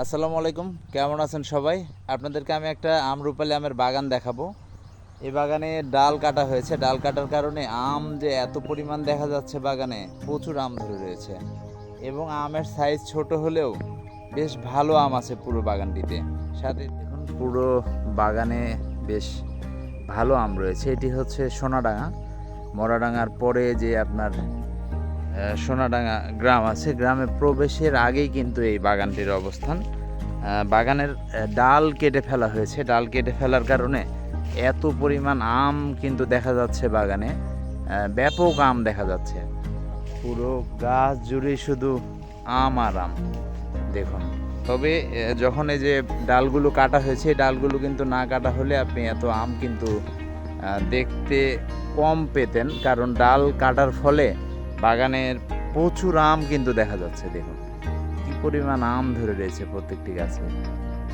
আসসালামু আলাইকুম, কেমন আছেন সবাই? আপনাদেরকে আমি একটা আমরুপালি আমের বাগান দেখাবো। এই বাগানে ডাল কাটা হয়েছে। ডাল কাটার কারণে আম যে এত পরিমাণ দেখা যাচ্ছে বাগানে, প্রচুর আম ধরে রয়েছে। এবং আমের সাইজ ছোট হলেও বেশ ভালো আম আছে পুরো বাগানটিতে। সাথে দেখুন, পুরো বাগানে বেশ ভালো আম রয়েছে। এটি হচ্ছে সোনাডাঙ্গা মরাডাঙ্গার পরে যে আপনার সোনাডাঙ্গা গ্রাম আছে। গ্রামে প্রবেশের আগেই কিন্তু এই বাগানটির অবস্থান। বাগানের ডাল কেটে ফেলা হয়েছে। ডাল কেটে ফেলার কারণে এত পরিমাণ আম কিন্তু দেখা যাচ্ছে বাগানে। ব্যাপক আম দেখা যাচ্ছে। পুরো গাছ জুড়ে শুধু আম আর আম। দেখুন। তবে যখন এই যে ডালগুলো কাটা হয়েছে ডালগুলো কিন্তু না কাটা হলে আপনি এত আম কিন্তু দেখতে কম পেতেন। কারণ ডাল কাটার ফলে বাগানের প্রচুর আম কিন্তু দেখা যাচ্ছে, দেখুন। কি পরিমাণ আম ধরে রয়েছে প্রত্যেকটি গাছে।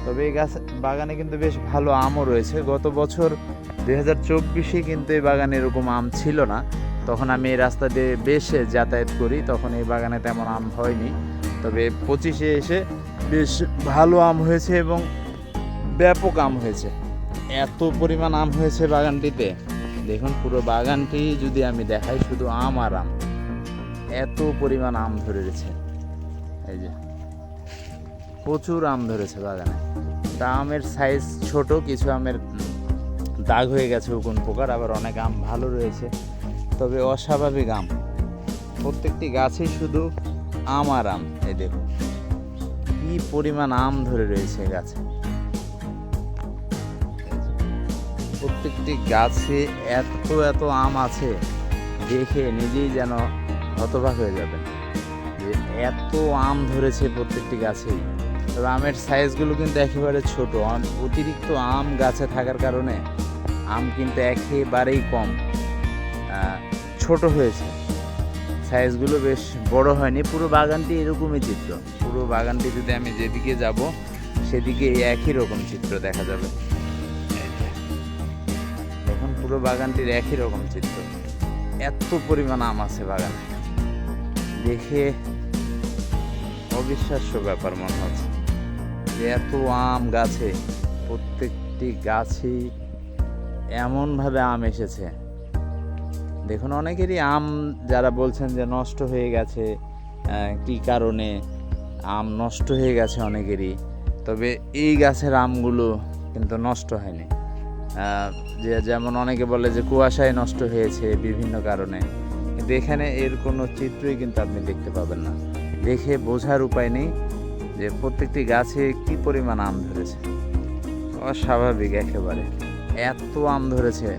তবে এই গাছ, বাগানে কিন্তু বেশ ভালো আমও রয়েছে। গত বছর দুই হাজার চব্বিশে কিন্তু এই বাগানে এরকম আম ছিল না। তখন আমি এই রাস্তা দিয়ে বেশ যাতায়াত করি, তখন এই বাগানে তেমন আম হয়নি। তবে পঁচিশে এসে বেশ ভালো আম হয়েছে এবং ব্যাপক আম হয়েছে। এত পরিমাণ আম হয়েছে বাগানটিতে। দেখুন, পুরো বাগানটি যদি আমি দেখাই, শুধু আম আর আম। এত পরিমাণ আম ধরে রয়েছে এই যে, প্রচুর আম ধরেছে বাগানে। তা আমের সাইজ ছোট, কিছু আমের দাগ হয়ে গেছে উকুন পোকার, আবার অনেক আম ভালো রয়েছে। তবে অস্বাভাবিক আম। প্রত্যেকটি গাছেই শুধু আম আর আম, এই দেখুন। কি পরিমাণ আম ধরে রয়েছে গাছে। প্রত্যেকটি গাছে এত এত আম আছে, দেখে নিজেই যেন হতবাক হয়ে যাবেন যে এত আম ধরেছে প্রত্যেকটি গাছেই। তবে আমের সাইজগুলো কিন্তু একেবারে ছোট। অতিরিক্ত আম গাছে থাকার কারণে আম কিন্তু একেবারেই কম। ছোট হয়েছে। সাইজগুলো বেশ বড় হয়নি। পুরো বাগানটি এরকমই চিত্র। পুরো বাগানটি যদি আমি যেদিকে যাব, সেদিকে একই রকম চিত্র দেখা যাবে। দেখুন, পুরো বাগানটির একই রকম চিত্র। এত পরিমাণ আম আছে বাগানে। দেখে অবিশ্বাস্য ব্যাপার মনে হচ্ছে যে এত আম গাছে, প্রত্যেকটি গাছেই এমনভাবে আম এসেছে। দেখুন, অনেকেরই আম যারা বলছেন যে নষ্ট হয়ে গেছে কি কারণে আম নষ্ট হয়ে গেছে অনেকেরই। তবে এই গাছের আমগুলো কিন্তু নষ্ট হয়নি। যে যেমন অনেকে বলে যে কুয়াশায় নষ্ট হয়েছে বিভিন্ন কারণে। কিন্তু এখানে এর কোনো চিত্রই কিন্তু আপনি দেখতে পাবেন না। দেখে বোঝার উপায় নেই যে প্রত্যেকটি গাছে কি পরিমাণ আম ধরেছে। অস্বাভাবিক একেবারে। এত আম ধরেছে,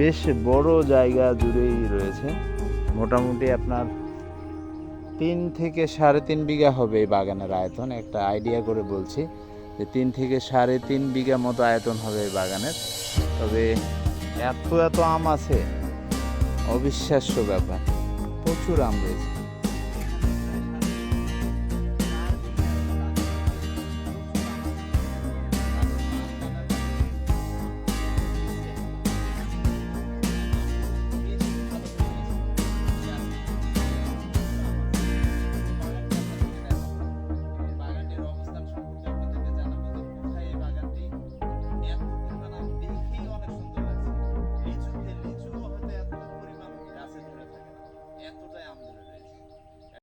বেশ বড় জায়গা জুড়েই রয়েছে। মোটামুটি আপনার তিন থেকে সাড়ে তিন বিঘা হবে এই বাগানের আয়তন। একটা আইডিয়া করে বলছি যে তিন থেকে সাড়ে তিন বিঘা মতো আয়তন হবে এই বাগানের। তবে এত এত আম আছে অবিশ্বাস্য ব্যাপার। প্রচুর আম রয়েছে।